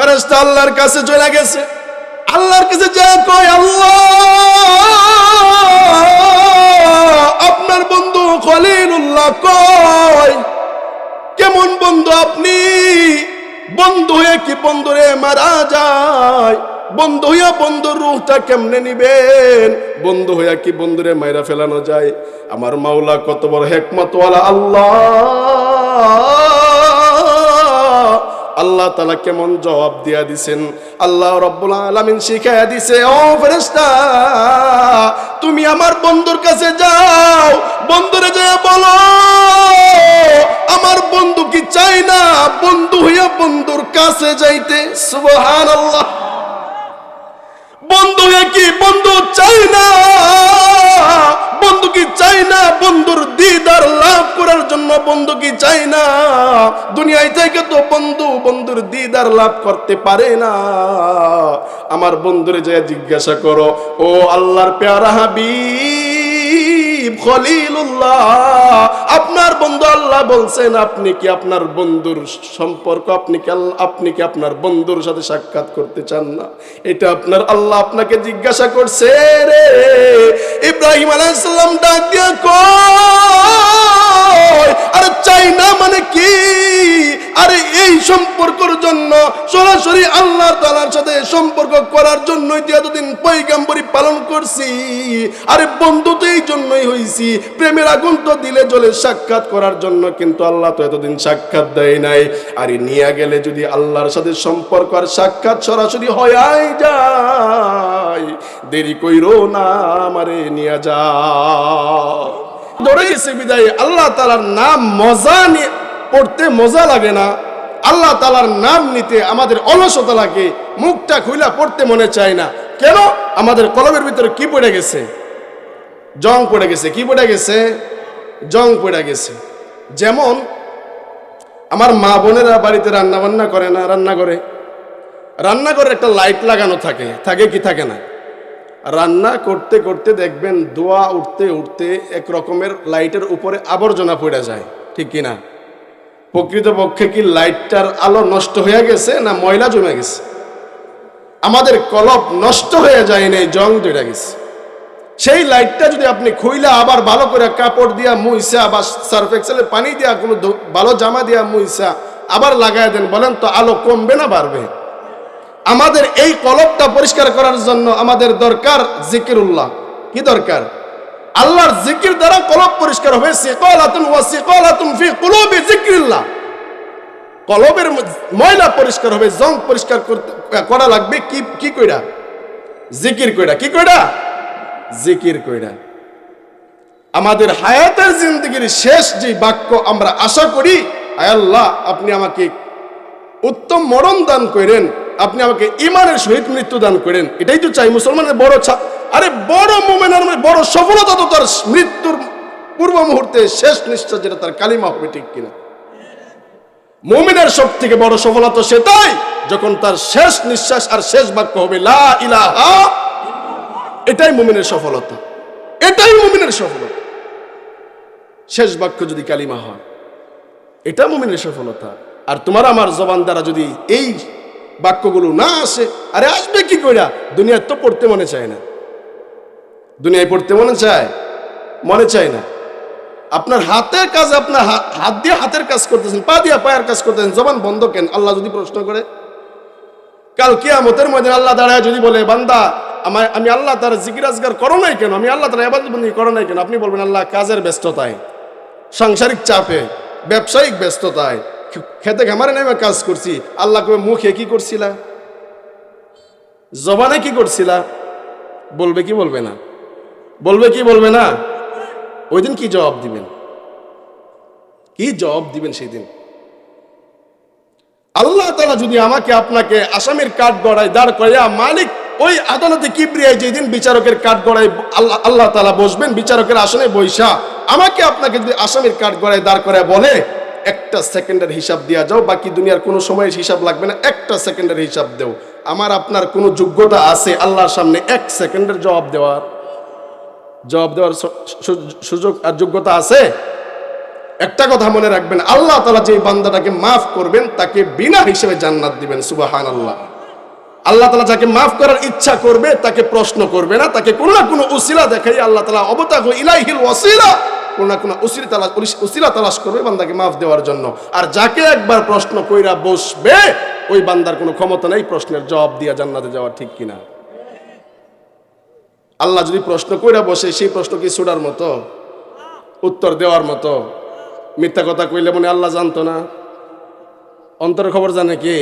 ফেরেশতা আল্লাহর কাছে চলে গেছে। আল্লাহর কাছে যা কয়, আল্লাহ, আপনার বন্ধু খলিলুল্লাহ কয়, কেমন বন্ধু আপনি? বন্ধু হয়ে কি বন্ধুরে মারা যায়? বন্ধু হইয়া বন্ধুর রুহটা কেমনে নিবেন? বন্ধু হইয়া কি বন্ধুরে মাইরা ফেলানো যায়? আমার মাওলা কত বড় হেকমতওয়ালা আল্লাহ। আল্লাহ তালা কেমন জবাব দিয়া দিছেন? আল্লাহ রব্বুল আলমিন শিখাইয়া দিছে, ও ফেরেস্তা তুমি আমার বন্ধুর কাছে যাও, বন্ধুরে যে বলো, আমার বন্ধু কি চাই না বন্ধু হইয়া বন্ধুর কাছে যাইতে? সুবহানাল্লাহ। বন্ধু হইয়া কি? বন্ধু চাই না। বন্ধু কি চাই না? বন্ধুর দিদার লাভ করার জন্য বন্ধু কি চাই না? দুনিয়ায় থেকে তো বন্ধু বন্ধুর দিদার লাভ করতে পারে না। আমার বন্ধুরে যে জিজ্ঞাসা করো, ও আল্লাহর পেয়ারা হাবিব আপনার বন্ধু আল্লাহ বলছেন, আপনি কি আপনার বন্ধুর সম্পর্ক, আপনি কি আপনি কি আপনার বন্ধুর সাথে সাক্ষাৎ করতে চান না? এটা আপনার আল্লাহ আপনাকে জিজ্ঞাসা করছে রে। ইব্রাহিম আলাইসাল্লাম ডাক সম্পর্কের জন্য, সরাসরি আল্লাহ তালার সাথে সম্পর্ক করার জন্যই তো এতদিন পৈগাম্বরী পালন করছি। আরে বন্ধু, তো এই জন্যই হইছি। প্রেমের আগুন তো দিলে জলে সাক্ষাৎ করার জন্য, কিন্তু আল্লাহ তো এতদিন সাক্ষাৎ দেয় নাই। আরে নিয়ে গেলে যদি আল্লাহর সাথে সম্পর্ক আর সাক্ষাৎ সরাসরি হয়াই যায়, দেরি কইরো না আমারে, নিয়ে যা ধরে গেছে বিদায়, আল্লাহ তালার নাম মজা নিয়ে পড়তে মজা লাগে না। আল্লাহ তালার নাম নিতে আমাদের অলসতা লাগে মুখটা খুইলা পড়তে মনে চায় না। কেন? আমাদের কলমের ভিতরে কি পড়ে গেছে? জং পড়ে গেছে। কি পড়ে গেছে? জং পড়ে গেছে। যেমন আমার মা বোনেরা বাড়িতে রান্না বান্না করে না, রান্না করে। রান্নাঘরে একটা লাইট লাগানো থাকে। থাকে কি থাকে না? রান্না করতে করতে দেখবেন দোয়া উঠতে উঠতে এক রকমের লাইটের উপরে আবর্জনা পড়ে যায়। ঠিক কি না প্রকৃতপক্ষে কি লাইটটার আলো নষ্ট হয়ে গেছে না ময়লা জমে গেছে? আমাদের কলপ নষ্ট হয়ে যায় নাই জং জড়ে গেছে। সেই লাইটটা যদি আপনি খুইলা আবার ভালো করে কাপড় দিয়া মুইসা বা সার্ফ এক্সেলের পানি দিয়া কোনো ভালো জামা দিয়া মুইসা, আবার লাগায় দেন, বলেন তো আলো কমবে না বাড়বে? আমাদের এই কলবটা পরিষ্কার করার জন্য আমাদের দরকার জিকিরুল্লাহ। কি দরকার? আল্লাহর জিকির দ্বারা কলব পরিষ্কার হবে কলবের ময়লা পরিষ্কার হবে, জং পরিষ্কার করা লাগবে, কি কি কইরা? জিকির কইরা, কি কইরা? জিকির কইরা। আমাদের হায়াতের জিন্দগির শেষ যে বাক্য আমরা আশা করি আল্লাহ, আপনি আমাকে উত্তম মরণ দান করেন আপনি আমাকে ইমানের সহিত মৃত্যু দান করেন, এটাই তো চাই, মুসলমানের বড় আরে বড় মোমেনের বড় সফলতা তো তার মৃত্যুর পূর্ব মুহূর্তে শেষ নিশ্চয় যেটা তার কালিমা হবে, ঠিক কিনা? মুমিনের সব থেকে বড় সফলতা সেটাই, যখন তার শেষ নিঃশ্বাস আর শেষ বাক্য হবে, লা ইলাহা এটাই মুমিনের সফলতা, এটাই মুমিনের সফলতা। শেষ বাক্য যদি কালিমা হয়, এটা মুমিনের সফলতা। আর তোমার আমার জবান দ্বারা যদি এই বাক্যগুলো না আসে, আরে আসবে কি কইরা? দুনিয়ায় তো পড়তে মনে চায় না। দুনিয়ায় পড়তে মনে চায়? মনে চায় না। আপনার হাতের কাজ, আপনার হাত দিয়ে হাতের কাজ করতেছেন, পা দিয়ে পায়ের কাজ করতেছেন, জবান বন্ধ কেন? আল্লাহ যদি প্রশ্ন করে। কাল কিয়ামতের মধ্যে আল্লাহ দাঁড়ায় যদি বলে, বান্দা, আমায় আমি আল্লাহ তার জিজ্ঞাসগার করো নাই কেন? আমি আল্লাহ তার এবাদবন্দি করো নাই কেন? আপনি বলবেন, আল্লাহ, কাজের ব্যস্ততায়, সাংসারিক চাপে, ব্যবসায়িক ব্যস্ততায় খেতে খামারে নেমে কাজ করছি। আল্লাহ কবে মুখে কি করছিলা? জবানে কি করছিলা? বলবে কি বলবে না? বলবে কি বলবে না? ওই দিন কি জবাব দিবেন? কি জবাব দিবেন সেই দিন? আল্লাহ তালা যদি আমাকে, আপনাকে আসামির কাঠ গড়ায় দাঁড় করাইয়া মালিক, ওই আদালতে কি কিবরিয়ায় যেদিন বিচারকের কাঠ গড়ায় আল্লাহ আল্লাহ তালা বসবেন, বিচারকের আসনে বৈশা আমাকে আপনাকে যদি আসামির কাঠ গড়ায় দাঁড় করায় বলে একটা সেকেন্ডের হিসাব দেওয়া যাও, বাকি দুনিয়ার কোনো সময়ের হিসাব লাগবে না, একটা সেকেন্ডের হিসাব দেও। আমার আপনার কোনো যোগ্যতা আছে আল্লাহর সামনে এক সেকেন্ডের জবাব দেওয়ার। জবাব দেওয়ার সুযোগ আর যোগ্যতা আছে? একটা কথা মনে রাখবেন, আল্লাহ তালা যে বান্দাটাকে মাফ করবেন, তাকে বিনা হিসেবে জান্নাত দিবেন সুবাহান আল্লাহ আল্লাহ তালা যাকে মাফ করার ইচ্ছা করবে, তাকে প্রশ্ন করবে না, তাকে কোনো না কোনো উসিলা দেখাই আল্লাহ তালা অবতাক ইলাইহিল ওয়াসিলা কোনো না কোনো তালাশ উসিলা তালাশ করবে বান্দাকে মাফ দেওয়ার জন্য। আর যাকে একবার প্রশ্ন কইরা বসবে, ওই বান্দার কোনো ক্ষমতা নেই, প্রশ্নের জবাব দিয়া জান্নাতে যাওয়া ঠিক কিনা? আল্লাহ যদি প্রশ্ন কইরা বসে, সেই প্রশ্ন কি ছুটার মতো? উত্তর দেওয়ার মতো? মিথ্যা কথা কইলে মনে আল্লাহ জানতো না। অন্তর খবর জানে কে?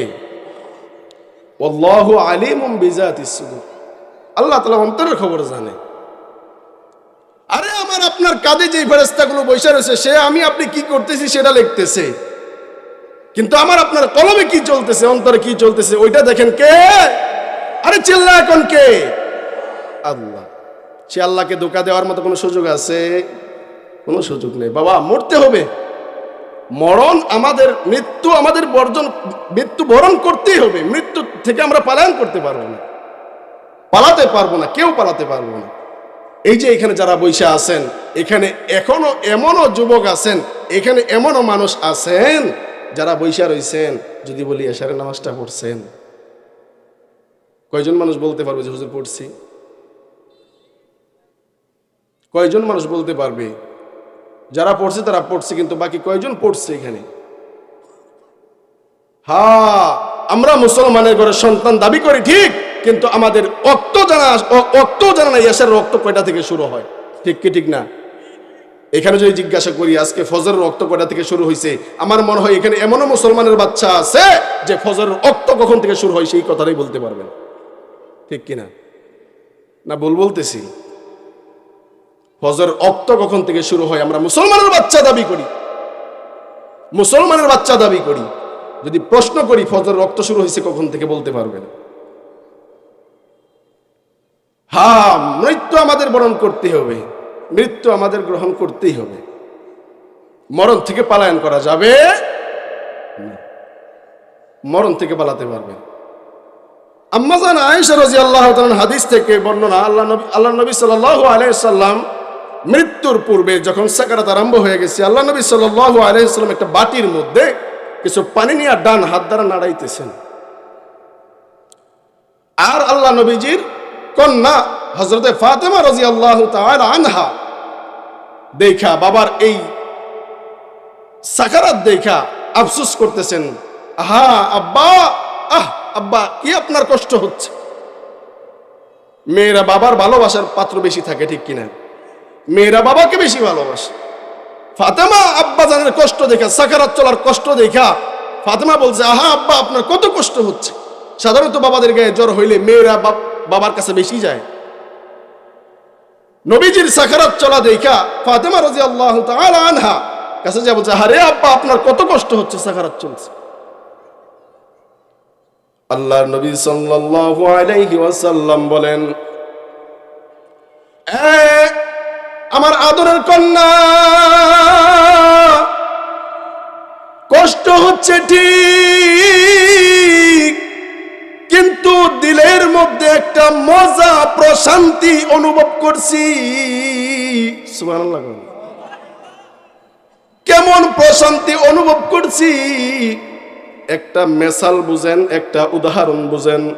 আল্লাহ তালা অন্তরের খবর জানে। আপনার কাঁধে যে ফেরেস্তাগুলো বসে রয়েছে, সে আমি আপনি কি করতেছি সেটা লিখতেছে। কিন্তু আমার আপনার কলমে কি চলতেছে, অন্তরে কি চলতেছে, ওইটা দেখেন কে? আরে চিল্লা এখন কে? আল্লাহ। সে আল্লাহকে ধোকা দেওয়ার মতো কোনো সুযোগ আছে? কোনো সুযোগ নেই। বাবা, মরতে হবে। মরণ আমাদের, মৃত্যু আমাদের বর্জন, মৃত্যু বরণ করতেই হবে। মৃত্যু থেকে আমরা পালায়ন করতে পারব না। পালাতে পারব না, কেউ পালাতে পারব না। এই যে এখানে যারা বৈশা আছেন, এখানে এখনও এমনও যুবক আছেন, এখানে এমনও মানুষ আছেন যারা বৈশা রয়েছেন যদি বলি এশারে নামাজটা পড়ছেন। কয়জন মানুষ বলতে পারবে যে, হুজুর, পড়ছি কয়জন মানুষ বলতে পারবে? যারা পড়ছে তারা পড়ছে, কিন্তু বাকি কয়জন পড়ছে এখানে? হ্যাঁ আমরা মুসলমানের ঘরে সন্তান দাবি করি, ঠিক? কিন্তু আমাদের অক্ত জানা অক্ত জানা না ইয়াসের রক্ত কয়টা থেকে শুরু হয়? ঠিক কি, ঠিক না? এখানে যদি জিজ্ঞাসা করি, আজকে ফজরের রক্ত কয়টা থেকে শুরু হয়েছে আমার মনে হয় এখানে এমনও মুসলমানের বাচ্চা আছে যে ফজরের রক্ত কখন থেকে শুরু হয়, সেই কথাটাই বলতে পারবেন। ঠিক কিনা না? বল বলতেছি। ফজর অক্ত কখন থেকে শুরু হয়, আমরা মুসলমানের বাচ্চা দাবি করি। মুসলমানের বাচ্চা দাবি করি। যদি প্রশ্ন করি ফজর রক্ত শুরু হয়েছে কখন থেকে, বলতে পারবেন। হ্যাঁ মৃত্যু আমাদের বরণ করতে হবে। মৃত্যু আমাদের গ্রহণ করতেই হবে। মরণ থেকে পালায়ন করা যাবে মরণ থেকে পালাতে পারবেন আম্মাজান আয়েশা রাদিয়াল্লাহু তাআলার হাদিস থেকে বর্ণনা, আল্লাহ নবী আল্লাহ নবী সাল্লাল্লাহু আলাইহি সাল্লাম মৃত্যুর পূর্বে যখন সাকারাত আরম্ভ হয়ে গেছে, আল্লাহ নবী সাল্লাল্লাহু আলাইহি সাল্লাম একটা বাটির মধ্যে কিছু পানি নিয়ে ডান হাত দ্বারা নাড়াইতেছেন। আর আল্লাহ নবীজির কন্যা হজরতে ফাতেমা রাদিয়াল্লাহু তাআলা আনহা দেখা, বাবার এই সাকারাত দেখা আফসোস করতেছেন। আহা, আব্বা, আহ, আব্বা, কি আপনার কষ্ট হচ্ছে? মেয়েরা বাবার ভালোবাসার পাত্র বেশি থাকে, ঠিক কিনা? মেয়েরা বাবাকে বেশি ভালোবাসে। ফাতেমা আব্বা জানের কষ্ট দেখা, সাকারাত চলার কষ্ট দেখা, ফাতেমা বলছে, আহা, আব্বা, আপনার কত কষ্ট হচ্ছে? সাধারণত বাবাদের গায়ে জ্বর হইলে মেয়েরা বাবার কাছে বেশি যায়। নবীজির সাকারাত চলা দেখা ফাতেমা রাজি আল্লাহ আনহা কাছে যা বলছে আরে আব্বা আপনার কত কষ্ট হচ্ছে সাকারাত চলছে। আল্লাহর নবী সাল্লাল্লাহু আলাইহি ওয়াসাল্লাম বলেন "এ, আমার আদরের কন্যা কষ্ট হচ্ছে ঠিক দিলের মধ্যে একটা মজা প্রশান্তি অনুভব করছি। কেমন প্রশান্তি অনুভব করছি? একটা মেসাল বুঝেন, একটা উদাহরণ বুঝেন।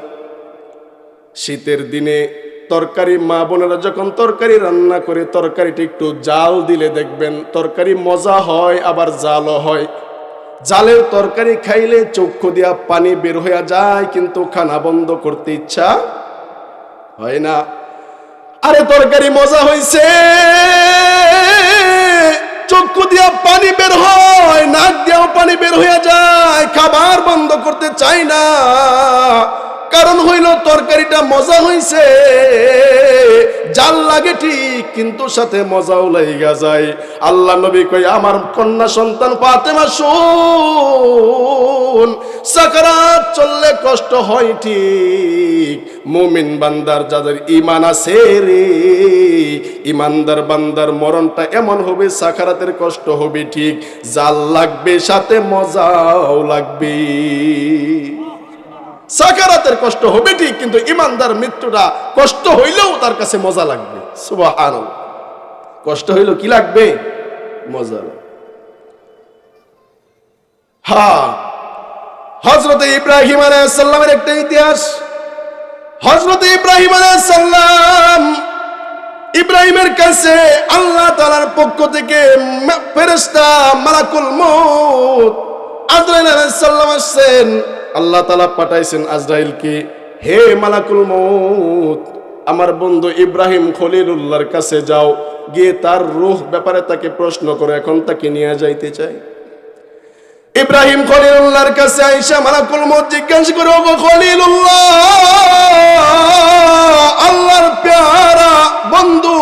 শীতের দিনে তরকারি মা বোনেরা যখন তরকারি রান্না করে, তরকারিটা একটু জাল দিলে দেখবেন, তরকারি মজা হয়, আবার জালও হয়। জালের তরকারি খাইলে চক্ষু দিয়া পানি বের হইয়া যায়, কিন্তু খানা বন্ধ করতে ইচ্ছা হয় না। আরে তরকারি মজা হইছে। চক্ষু দিয়া পানি বের হয়, নাক দিয়াও পানি বের হইয়া যায়, খাবার বন্ধ করতে চাই না। কারণ হইল তরকারিটা মজা হইছে। জাল লাগে ঠিক, কিন্তু সাথে মজাও লাইগা যায়। আল্লাহ নবী কই আমার কন্যা সন্তান ফাতেমা, শোন, সাকারাত চললে কষ্ট হয় ঠিক। মুমিন বান্দার যাদের ইমান আছে রে ইমানদার বান্দার মরণটা এমন হবে, সাকারাতের কষ্ট হবে ঠিক। জাল লাগবে, সাথে মজাও লাগবে। সাকারাতের কষ্ট হবে ঠিক, কিন্তু ইমানদার মৃত্যুটা কষ্ট হইলেও তার কাছে মজা লাগবে। সুবাহ কষ্ট হইলেও কি লাগবে? মজা হ্যাঁ হজরত ইব্রাহিম আলাইসাল্লামের একটা ইতিহাস। হজরত ইব্রাহিম আলাইসাল্লাম ইব্রাহিমের কাছে আল্লাহ তালার পক্ষ থেকে ফেরেশতা মালাকুল মউত আজরাইল আলাইসাল্লাম আসছেন। আল্লাহ তালা পাঠাইছেন আজরাইলকে, হে মালাকুল মউত, আমার বন্ধু ইব্রাহিম খলিলুল্লাহর কাছে যাও, গিয়ে তার রূহ ব্যাপারে তাকে প্রশ্ন করে, এখন তাকে নিয়ে যাইতে চাই। ইব্রাহিম খলিলুল্লাহর কাছে আইসা মালাকুল মউত জিজ্ঞাসা করে, ওগো খলিলুল্লাহ, আল্লাহর প্যারা বন্ধু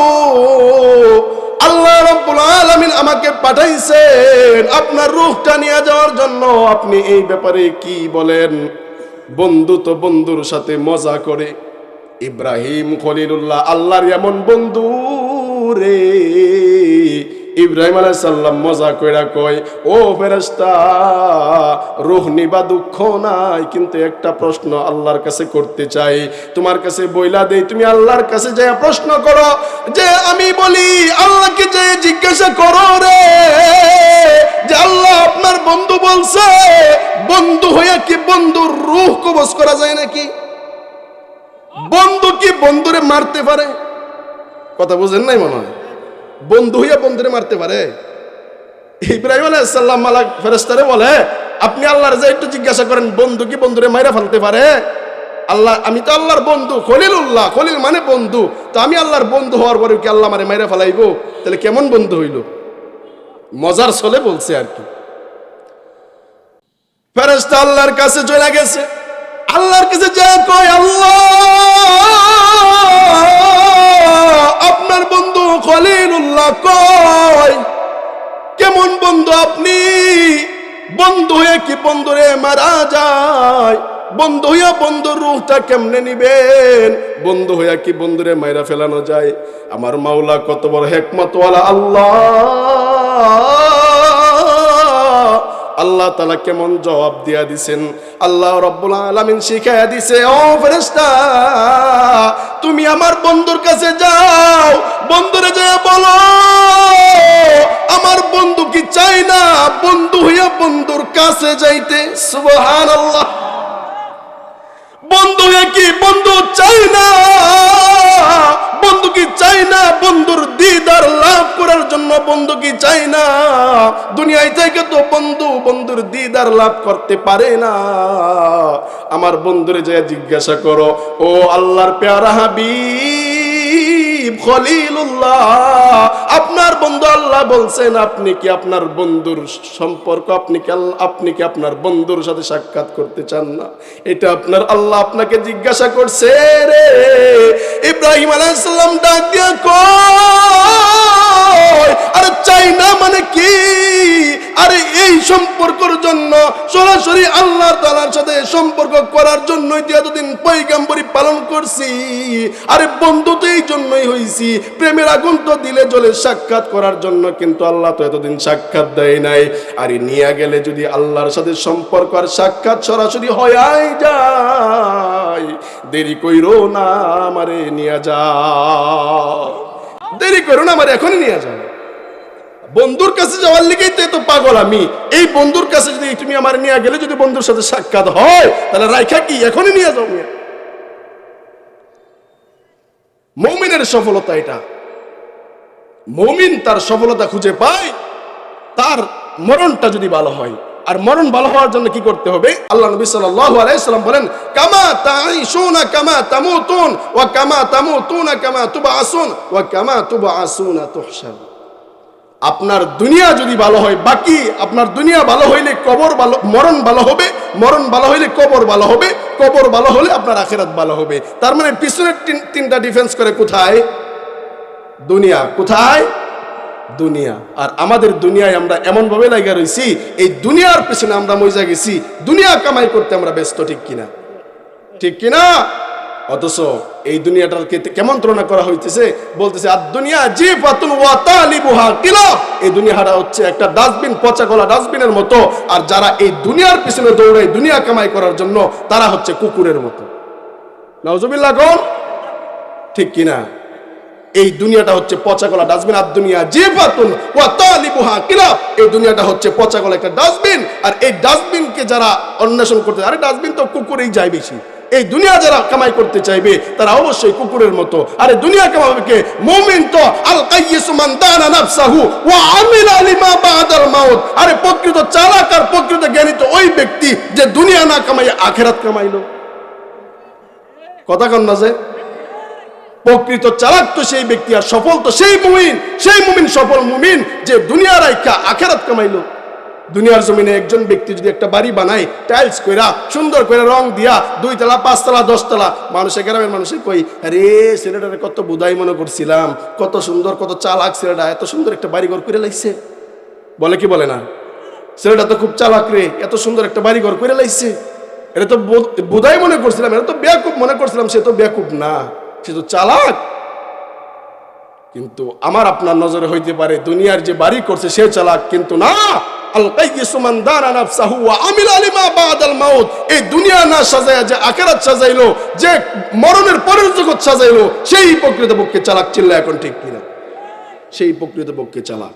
আল্লাহ রব্বুল আলামিন আমাকে পাঠাইছেন আপনার রূহটা নিয়ে যাওয়ার জন্য। আপনি এই ব্যাপারে কি বলেন? বন্ধু তো বন্ধুর সাথে মজা করে। ইব্রাহিম খলিলুল্লাহ আল্লাহর এমন বন্ধু রে। ইব্রাহিম আলাইহিস সালাম মজা কইরা কয়, ও ফেরেশতা, রূহ নিবা দুঃখ নাই, কিন্তু একটা প্রশ্ন আল্লাহর কাছে করতে চাই। তোমার কাছে বইলা দেই, তুমি আল্লাহর কাছে যায় প্রশ্ন করো, যে আমি বলি, আল্লাহকে যে জিজ্ঞাসা করো রে, যে আল্লাহ আপনার বন্ধু বলছে, বন্ধু হইয়া কি বন্ধুর রূহ কবজ করা যায় নাকি? বন্ধু কি বন্ধুরে মারতে পারে? কথা বুঝেন নাই মনে হয়? বন্ধু হইয়া বন্ধুরে মারতে পারে। ইব্রাহিম আলাইসাল্লাম মালাক ফেরেস্তারে বলে, আপনি আল্লাহর যে একটু জিজ্ঞাসা করেন, বন্ধু কি বন্ধুরে মাইরা ফেলতে পারে? আল্লাহ, আমি তো আল্লাহর বন্ধু, খলিলুল্লাহ, খলিল মানে বন্ধু। তো আমি আল্লাহর বন্ধু হওয়ার পরে কি আল্লাহ মানে মাইরা ফেলাইবো? তাহলে কেমন বন্ধু হইল? মজার ছলে বলছে আর কি। ফেরেস্তা আল্লাহর কাছে চলে গেছে। আল্লাহর কাছে যা কয়, আল্লাহ! আপনার বন্ধু খলিলুল্লাহ কয়, কেমন বন্ধু আপনি? বন্ধু হয়ে কি বন্ধুরে মারা যায়? বন্ধু হইয়া বন্ধুর রুহটা কেমনে নিবেন? বন্ধু হইয়া কি বন্ধুরে মাইরা ফেলানো যায়? আমার মাওলা কত বড় হেকমতওয়ালা আল্লাহ। আল্লাহ তালা কেমন জবাব দিয়া দিছেন? আল্লাহ রব্বুল আলমিন শিখাইয়া দিছে, ও ফেরেস্তা তুমি আমার বন্ধুর কাছে যাও, বন্ধুরে যে বলো, আমার বন্ধু কি চাই না বন্ধু হইয়া বন্ধুর কাছে যাইতে? সুবহানাল্লাহ। বন্ধু কি বন্ধু চাই না? বন্ধু কি চাই না? বন্ধুর দিদার লাভ করার জন্য বন্ধু কি চাই না? দুনিয়ায় থেকে তো বন্ধু বন্ধুর দিদার লাভ করতে পারে না। আমার বন্ধুরে যে জিজ্ঞাসা করো, ও আল্লাহর প্যারা হাবিব খলিলুল্লাহ। আপনার বন্ধু আল্লাহ বলছেন, আপনি কি আপনার বন্ধুর সম্পর্ক, আপনি কি আপনি কি আপনার বন্ধুর সাথে সাক্ষাৎ করতে চান না? এটা আপনার আল্লাহ আপনাকে জিজ্ঞাসা করছে রে। ইব্রাহিম আলাইসাল্লাম ডাক দিয়া কয় সরাসরি আল্লাহ তালার সাথে সম্পর্ক করার জন্যই তো এতদিন পৈগাম্বরি পালন করছি। আরে বন্ধু তো এই জন্যই হইছি। প্রেমের আগুন তো দিলে জলে সাক্ষাৎ করার জন্য কিন্তু আল্লাহ তো এতদিন সাক্ষাৎ দেয় নাই। আরে নিয়ে গেলে যদি আল্লাহর সাথে সম্পর্ক আর সাক্ষাৎ সরাসরি হয়াই যায়, দেরি কইরো না আমারে নিয়ে যা দেরি করো না আমার, এখনই নিয়ে যাও। বন্ধুর কাছে যাওয়ার লিগেই তো এত পাগল আমি। এই বন্ধুর কাছে যদি তুমি আমার নিয়ে গেলে, যদি বন্ধুর সাথে সাক্ষাৎ হয়, তাহলে রাইখা কি? এখনই নিয়ে যাও মিয়া। মৌমিনের সফলতা এটা। মৌমিন তার সফলতা খুঁজে পায়, তার মরণটা যদি ভালো হয়। আর মরণ ভালো হওয়ার জন্য কি করতে হবে? আল্লাহ নবী সাল্লাল্লাহু আলাইহি সাল্লাম বলেন, কামা তাঈশুনা কামা তামুতুন, ওয়া কামা তামুতুনা কামা তুবআসুন, ওয়া কামা তুবআসুনা তুহশার আপনার দুনিয়া যদি ভালো হয়, বাকি আপনার দুনিয়া ভালো হইলে কবর ভালো, মরণ ভালো হবে, মরণ ভালো হইলে কবর ভালো হবে, কবর ভালো হলে আপনার আখেরাত ভালো হবে। তার মানে পিছনের তিন- তিনটা ডিফেন্স করে কোথায়? দুনিয়া। কোথায়? দুনিয়া। আর আমাদের দুনিয়ায় আমরা এমন ভাবে লাগা রইছি, এই দুনিয়ার পেছনে আমরা মজা গেছি, দুনিয়া কামাই করতে আমরা ব্যস্ত, ঠিক কিনা? ঠিক কিনা? অথচ এই দুনিয়াটার কেমন তুলনা করা হইতেছে? বলতেছে, আর দুনিয়া জি ফাতুন ওয়া তালিবুহা কিলা। এই দুনিয়াটা হচ্ছে একটা ডাস্টবিন, পচা গলা ডাস্টবিনের মতো। আর যারা এই দুনিয়ার পিছনে দৌড়ায় দুনিয়া কামাই করার জন্য, তারা হচ্ছে কুকুরের মতো। নওজুবিল্লাহ কোন? ঠিক কিনা? এই দুনিয়াটা হচ্ছে পচাগলা ডাস্টবিন, আর দুনিয়া জিফাতুন ওয়া তালিবুহা কিলাব এই দুনিয়াটা হচ্ছে পচাগলা একটা ডাস্টবিন। আর এই ডাস্টবিনকে যারা অন্বেষণ করতে, আরে ডাস্টবিন তো কুকুরেই যায় বেশি। এই দুনিয়া যারা কামাই করতে চাইবে, তারা অবশ্যই কুকুরের মতো। আরে দুনিয়া কামাবে কে? মুমিন তো আল মান দানা নাফসাহু ওয়া আমিলা লিমা বাদাল মাউত। আরে প্রকৃত চালাক আর প্রকৃত জ্ঞানী তো ওই ব্যক্তি যে দুনিয়া না কামাই আখেরাত কামাইলো। কথা কন না যে? প্রকৃত চালাক তো সেই ব্যক্তি আর সফল তো সেই মুমিন। সেই মুমিন সফল মুমিন যে দুনিয়ার আইকা আখেরাত কামাইলো। দুনিয়ার জমিনে একজন ব্যক্তি যদি একটা বাড়ি বানায় টাইলস কইরা, সুন্দর করে রং দিয়া, দুই তলা পাঁচতলা দশতলা মানুষের গ্রামের মানুষে কই, আরে, ছেলেটারে কত বুধাই মনে করছিলাম, কত সুন্দর, কত চালাক ছেলেটা, এত সুন্দর একটা বাড়ি ঘর করে লাইছে। বলে কি বলে না? ছেলেটা তো খুব চালাক রে, এত সুন্দর একটা বাড়ি ঘর করে লাইছে। এটা তো বুধাই মনে করছিলাম, এটা তো বেয়াকুব মনে করছিলাম, সে তো বেয়াকুব না, সে তো চালাক। কিন্তু আমার আপনার নজরে হইতে পারে, দুনিয়ার যে বাড়ি করছে, সে চালাক, কিন্তু না। আল কাইয়িসু মান দানা নাফসাহু ওয়া আমিলা লিমা বাদাল মাউত। এই দুনিয়া না সাজায়া যে আখিরাত সাজাইলো, যে মরণের পরের সাজাইলো, সেই এখন ঠিক সেই চালাক।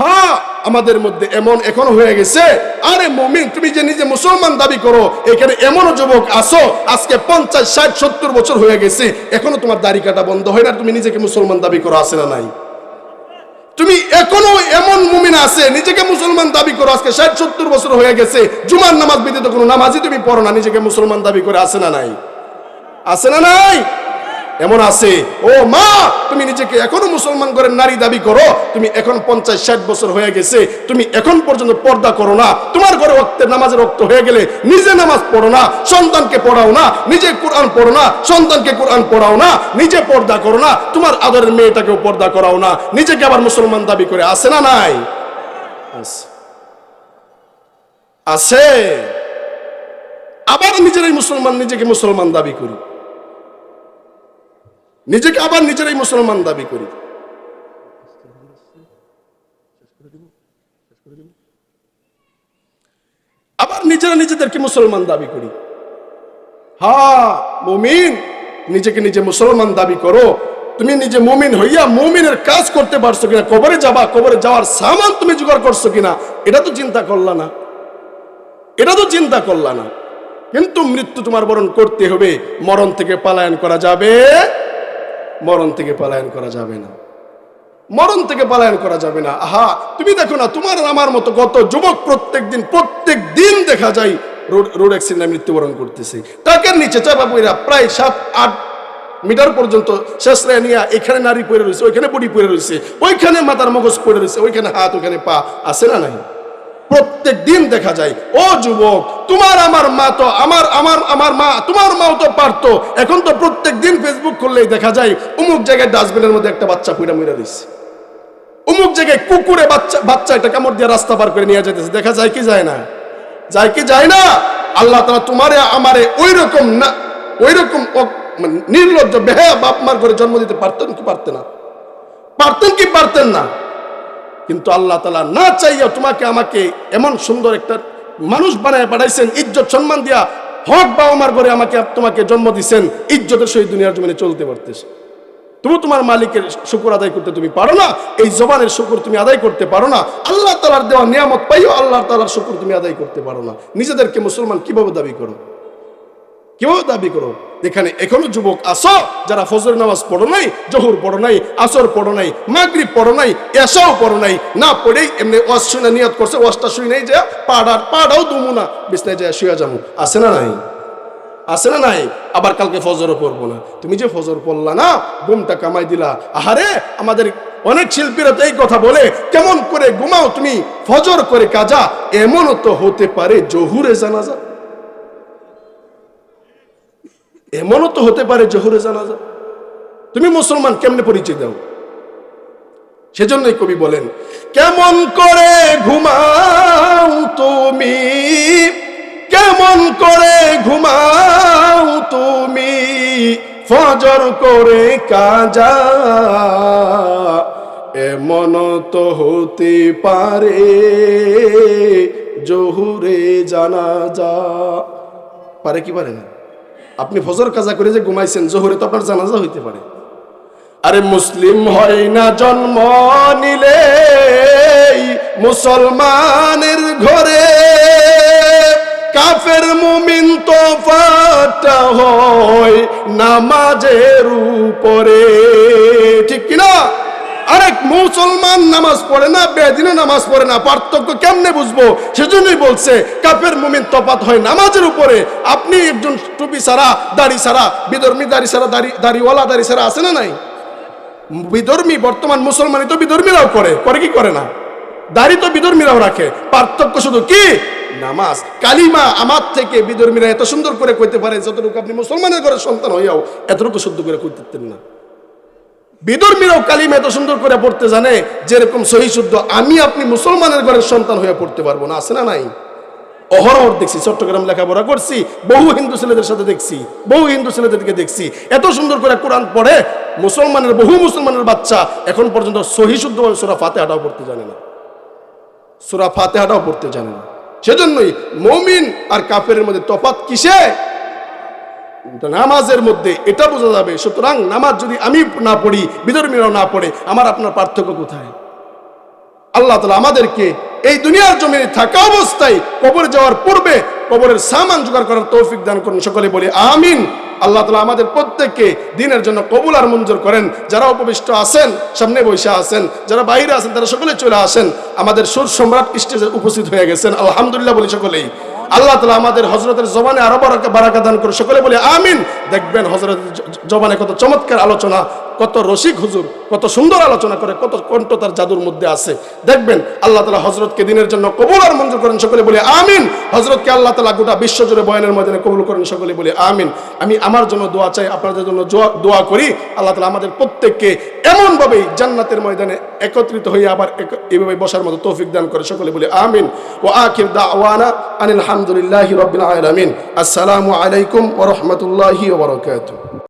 হ্যাঁ আমাদের মধ্যে এমন এখন হয়ে গেছে। আরে মমিন, তুমি যে নিজে মুসলমান দাবি করো, এখানে এমনও যুবক আসো, আজকে পঞ্চাশ, ষাট, সত্তর বছর হয়ে গেছে। এখনও তোমার দাড়ি কাটা বন্ধ হয় না, তুমি নিজেকে মুসলমান দাবি করো আসে না নাই? তুমি এখনও এমন মুমিন আছে, নিজেকে মুসলমান দাবি করো, আজকে ষাট, সত্তর বছর হয়ে গেছে, জুমার নামাজ ব্যতীত কোনো নামাজই তুমি পড়ো না, নিজেকে মুসলমান দাবি করে আসে না নাই? আছে না নাই? এমন আছে, ও মা, তুমি নিজেকে এখনও মুসলমান করে নারী দাবি করো, তুমি এখন পঞ্চাশ, ষাট বছর হয়ে গেছে, তুমি এখন পর্যন্ত পর্দা করো না, তোমার ঘরে রক্তের নামাজের রক্ত হয়ে গেলে নিজে নামাজ পড়ো না, সন্তানকে পড়াও না, নিজে কোরআন পড়ো না, সন্তানকে কোরআন পড়াও না, নিজে পর্দা করো না, তোমার আদরের মেয়েটাকেও পর্দা করাও না, নিজেকে আবার মুসলমান দাবি করে আসে না নাই? আছে। আছে। আবার নিজেরাই মুসলমান, নিজেকে মুসলমান দাবি করি। নিজেকে আবার নিজেরাই মুসলমান দাবি করি। আবার নিজেরা নিজেদেরকে মুসলমান দাবি করি। হা, মুমিন, নিজেকে নিজে মুসলমান দাবি করো। তুমি নিজে মুমিন হইয়া মুমিনের কাজ করতে পারছ কিনা, কবরে যাবা, কবরে যাওয়ার সামান তুমি জোগাড় করছ কিনা, এটা তো চিন্তা করলা না। এটা তো চিন্তা করলা না। কিন্তু মৃত্যু তোমার বরণ করতে হবে, মরণ থেকে পালায়ন করা যাবে। মরণ থেকে পালায়ন করা যাবে না। মরণ থেকে পালায়ন করা যাবে না। আহা, তুমি দেখো না, তোমার আমার মতো কত যুবক প্রত্যেক দিন প্রত্যেক দিন দেখা যায় রোড রোড অ্যাক্সিডেন্টে মৃত্যুবরণ করতেছে। টাকের নিচে চাপা পইরা প্রায় সাত, আট মিটার পর্যন্ত শেষ নিয়ে এখানে নারী পড়ে রয়েছে, ওইখানে বডি পড়ে রয়েছে, ওইখানে মাথার মগজ পড়ে রয়েছে, ওইখানে হাত, ওইখানে পা আছে না নাই? প্রত্যেক দিন দেখা যায়, ও যুবক, তোমার আমার মা তো আমার আমার আমার মা, তোমার মাও তো পারতো। এখন তো প্রত্যেক দিন ফেসবুক করলেই দেখা যায়, অমুক জায়গায় ডাস্টবিনের মধ্যে একটা বাচ্চা পুইরা মুইরা দিচ্ছে অমুক জায়গায় কুকুরে বাচ্চা বাচ্চা একটা কামড় দিয়ে রাস্তা পার করে নিয়ে যেতেছে দেখা যায় কি যায় না? যায় কি যায় না? আল্লাহ তারা তোমারে, আমারে ওই রকম না ওই রকম মানে নির্লজ্জ বেহায়া বাপ মার করে জন্ম দিতে পারতেন কি পারতেন না? পারতেন কি পারতেন না? কিন্তু আল্লাহ তালা না চাইয়া তোমাকে আমাকে এমন সুন্দর একটা মানুষ বানায় পাঠাইছেন, ইজ্জত সম্মান দিয়া হক বাবা মার ঘরে আমাকে তোমাকে জন্ম দিছেন, ইজ্জতের সহিত দুনিয়ার জমিনে চলতে পারতেছে। তুমি তোমার মালিকের শুকুর আদায় করতে তুমি পারো না, এই জবানের শুকুর তুমি আদায় করতে পারো না, আল্লাহ তালার দেওয়া নিয়ামত পাইও আল্লাহ তালার শুকুর তুমি আদায় করতে পারো না। নিজেদেরকে মুসলমান কীভাবে দাবি করো? কীভাবে দাবি করো? এখানে এখনও যুবক আসো, যারা ফজর নামাজ পড়ো নাই, জহুর পড়ো নাই, আসর পড়ো নাই, মাগরিব পড়ো নাই এসাও পড়ো নাই, না পড়েই এমনি ওয়াজ শুনে নিয়ত করছে, ওয়াজটা শুই নাই যে পাড়ার পাড়াও দুমু না, বিছনায় যায় শুয়ে যাব। আসে না নাই? আছে না নাই? আবার কালকে ফজরও পড়ব না। তুমি যে ফজর পড়লা না, ঘুমটা কামাই দিলা। আহারে, আমাদের অনেক শিল্পীরা তো এই কথা বলে, কেমন করে ঘুমাও তুমি, ফজর করে কাজা, এমনও তো হতে পারে জহুরে জানাজা। এমনও তো হতে পারে জহুরে জানাজা। তুমি মুসলমান কেমনে পরিচয় দাও? সেজন্যই কবি বলেন, কেমন করে ঘুমাও তুমি? কেমন করে ঘুমাও তুমি? ফজর করে কাজা, এমন তো হতে পারে জহুরে জানা যা পারে কি পারে না? আপনি ফজর কাজা করে যে ঘুমাইছেন, জোহরে তো আপনার জানাজা হইতে পারে। আরে মুসলিম হয় না জন্ম নিলে, মুসলমানের ঘরে কাফের মুমিন তো ফাটা হয় নামাজের উপরে। ঠিক কিনা? আরেক মুসলমান নামাজ পড়ে না, বেদিনে নামাজ পড়ে না, পার্থক্য কেমনে বুঝব? সেজন্যই বলছে, কাফের মুমিন তফাত হয় নামাজের উপরে। আপনি একজন টুপি ছাড়া, দাড়ি ছাড়া, বিধর্মী দাড়ি ছাড়া, দাড়ি, দাড়িওয়ালা দাড়ি সারা আছে না নাই? বিধর্মী, বর্তমান মুসলমানই তো বিধর্মীরাও করে করে কি করে না? দাড়ি তো বিধর্মীরাও রাখে। পার্থক্য শুধু কি? নামাজ। কালিমা আমার থেকে বিধর্মীরা এত সুন্দর করে কইতে পারে, যতটুকু আপনি মুসলমানের ঘরের সন্তান হইয়াও, এতটুকু শুদ্ধ করে কইতেন না। বিধর্মীরাও কালিমা এত সুন্দর করে পড়তে জানে, যেরকম সহি শুদ্ধ, আমি আপনি মুসলমানের ঘরের সন্তান হয়ে পড়তে পারব না, আছে না নাই? অহরহর দেখছি, চট্টগ্রাম লেখাপড়া করছি, বহু হিন্দু ছেলেদের সাথে দেখছি, বহু হিন্দু ছেলেদেরকে দেখছি, এত সুন্দর করে কোরআন পড়ে, মুসলমানের, বহু মুসলমানের বাচ্চা এখন পর্যন্ত সহি শুদ্ধভাবে সুরা ফাতে হাটাও পড়তে জানে না। সুরা ফাতে হাটাও পড়তে জানে না। সেজন্যই মমিন আর কাফের মধ্যে তফাত কিসে? নামাজের মধ্যে এটা বোঝা যাবে, সুতরাং নামাজ যদি আমি না পড়ি, বিধর্মীরাও না পড়ে, আমার আপনার পার্থক্য কোথায়? আল্লাহ তালা আমাদেরকে এই দুনিয়ার জমিনে থাকা অবস্থায় কবর যাওয়ার পূর্বে কবরের সামান জোগাড় করার তৌফিক দান করুন, সকলে বলি আমিন। আল্লাহ তালা আমাদের প্রত্যেককে দিনের জন্য কবুল আর মঞ্জুর করেন। যারা উপবিষ্ট আছেন, সামনে বসে আছেন, যারা বাইরে আছেন, তারা সকলে চলে আসেন। আমাদের সুর সম্রাট স্টেজে উপস্থিত হয়ে গেছেন। আলহামদুলিল্লাহ বলি সকলেই। আল্লাহ তালা আমাদের হজরতের জবানে আরও বারাকা দান করে সকলে বলে আমিন। দেখবেন হজরত জবানে কত চমৎকার আলোচনা, কত রসিক হুজুর, কত সুন্দর আলোচনা করে, কত কণ্ঠ তার জাদুর মধ্যে আছে। দেখবেন আল্লাহ তালা হজরতকে দিনের জন্য কবুল আর মঞ্জুর করেন, সকলে বলে আমিন। হজরতকে আল্লাহ তালা গোটা বিশ্বজুড়ে বয়ানের ময়দানে কবুল করেন, সকলে বলে আমিন। আমি আমার জন্য দোয়া চাই, আপনাদের জন্য দোয়া করি। আল্লাহ তালা আমাদের প্রত্যেককে এমনভাবেই জান্নাতের ময়দানে একত্রিত হয়ে আবার এভাবে বসার মতো তৌফিক দান করে, সকলে বলে আমিন। ও আখির দাওয়ানা আনিল হামদুলিল্লাহি আলামিন। আসসালামু আলাইকুম ওয়া রাহমাতুল্লাহি ওয়া বারাকাতুহু।